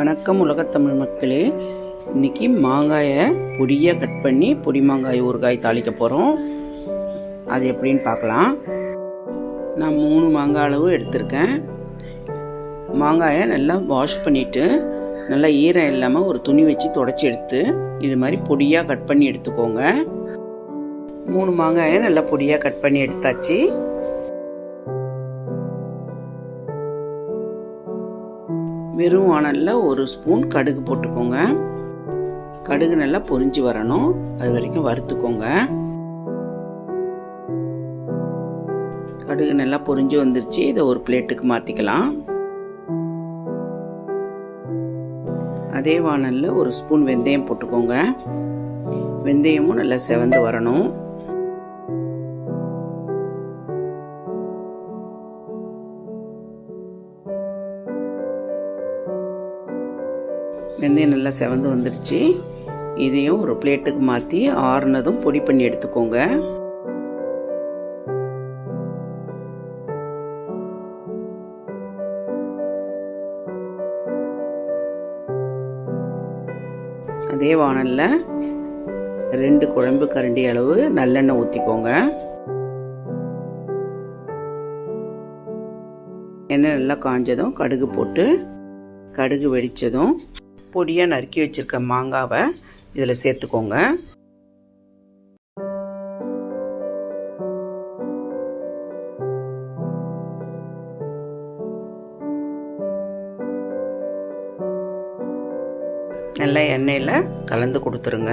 வணக்கம் உலகத்தமிழ் மக்களே. இன்னைக்கு மாங்காயை பொடியாக கட் பண்ணி பொடி மாங்காய் ஊறுகாய் தாளிக்க போகிறோம் அது எப்படின்னு பார்க்கலாம். நான் மூணு மாங்காய் அளவு எடுத்திருக்கேன். மாங்காயை நல்லா வாஷ் பண்ணிவிட்டு நல்லா ஈரம் இல்லாமல் ஒரு துணி வச்சு தொடச்சி எடுத்து இது மாதிரி பொடியாக கட் பண்ணி எடுத்துக்கோங்க. மூணு மாங்காயை நல்லா பொடியாக கட் பண்ணி எடுத்தாச்சு. வெறும் வானலில் ஒரு ஸ்பூன் கடுகு போட்டுக்கோங்க. கடுகு நல்லா பொரிஞ்சு வரணும். அது வரைக்கும் வறுத்துக்கோங்க. கடுகு நல்லா பொரிஞ்சு வந்துருச்சு. இதை ஒரு பிளேட்டுக்கு மாற்றிக்கலாம் அதே வானலில் ஒரு ஸ்பூன் வெந்தயம் போட்டுக்கோங்க. வெந்தயமும் நல்லா செவந்து வரணும். வெந்தயம் நல்லா செவந்து வந்துருச்சு. இதையும் ஒரு பிளேட்டுக்கு மாற்றி ஆறுனதும் பொடி பண்ணி எடுத்துக்கோங்க. அதே வானலில் ரெண்டு குழம்பு கரண்டி அளவு நல்லெண்ணெய் ஊற்றிக்கோங்க எண்ணெய் நல்லா காஞ்சதும் கடுகு போட்டு கடுகு வெடித்ததும் பொடியாக நறுக்கி வச்சுருக்க மாங்காவை இதில் சேர்த்துக்கோங்க. நல்லா எண்ணெயில் கலந்து கொடுத்துருங்க.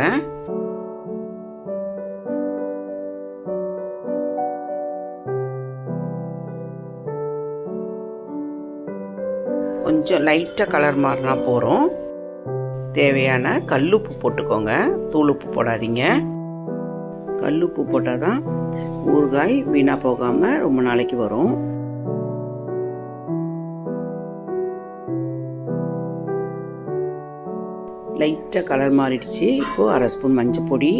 கொஞ்சம் லைட்டாக கலர் மாறினா போகிறோம் தேவையான கல்லுப்பு போட்டுக்கோங்க. தூள் உப்பு போடாதீங்க. கல்லுப்பு போட்டால் தான் ஊறுகாய் வீணாக போகாமல் ரொம்ப நாளைக்கு வரும். லைட்டாக கலர் மாறிடுச்சு. இப்போது அரை ஸ்பூன் மஞ்சள் பொடி.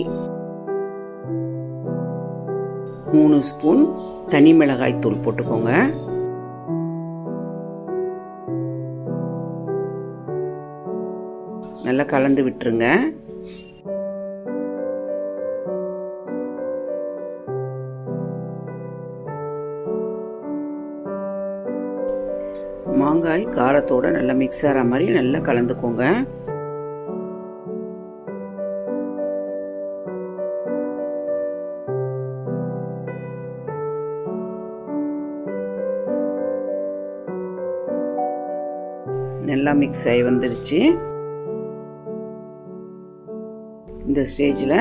மூணு ஸ்பூன் தனி மிளகாய் தூள் போட்டுக்கோங்க. நல்லா கலந்து விட்டுருங்க. மாங்காய் காரத்தோட நல்லா மிக்ஸ் ஆகிற மாதிரி நல்லா கலந்துக்கோங்க. நல்லா மிக்ஸ் ஆகி வந்துருச்சு. இந்த ஸ்டேஜில்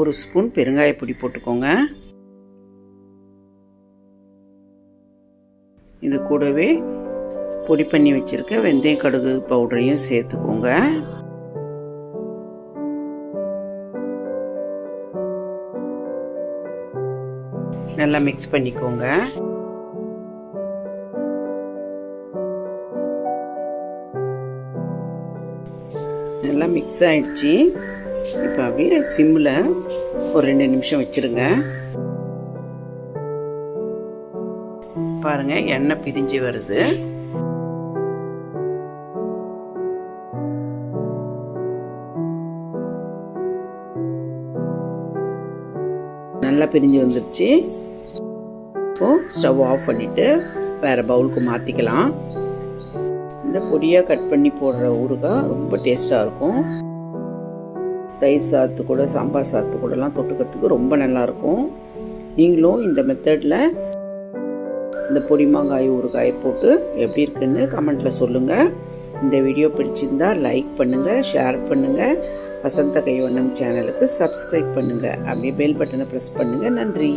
ஒரு ஸ்பூன் பெருங்காய பொடி போட்டுக்கோங்க. இது கூடவே பொடி பண்ணி வச்சுருக்க வெந்தயம் கடுகு பவுடரையும் சேர்த்துக்கோங்க. நல்லா மிக்ஸ் பண்ணிக்கோங்க. நல்லா மிக்ஸ் ஆயிடுச்சு. இப்போ அப்படியே சிம்மில் ஒரு ரெண்டு நிமிஷம் வச்சுருங்க. பாருங்க எண்ணெய் பிரிஞ்சு வருது. நல்லா பிரிஞ்சு வந்துருச்சு. இப்போது ஸ்டவ் ஆஃப் பண்ணிவிட்டு வேறு பவுலுக்கு மாற்றிக்கலாம் இந்த பொடியாக கட் பண்ணி போடுற ஊறுகாய் ரொம்ப டேஸ்ட்டாக இருக்கும். தயிர் சாத்து கூட சாம்பார் சாத்து கூடலாம் தொட்டுக்கிறதுக்கு ரொம்ப நல்லாயிருக்கும். நீங்களும் இந்த மெத்தடில் இந்த பொடி மாங்காய் ஊறுகாயை போட்டு எப்படி இருக்குன்னு கமெண்ட்டில் சொல்லுங்கள் இந்த வீடியோ பிடிச்சிருந்தா லைக் பண்ணுங்கள் ஷேர் பண்ணுங்கள் வசந்த கைவண்ணம் சேனலுக்கு சப்ஸ்கிரைப் பண்ணுங்கள் அப்படியே பெல் பட்டனை ப்ரெஸ் பண்ணுங்கள் நன்றி.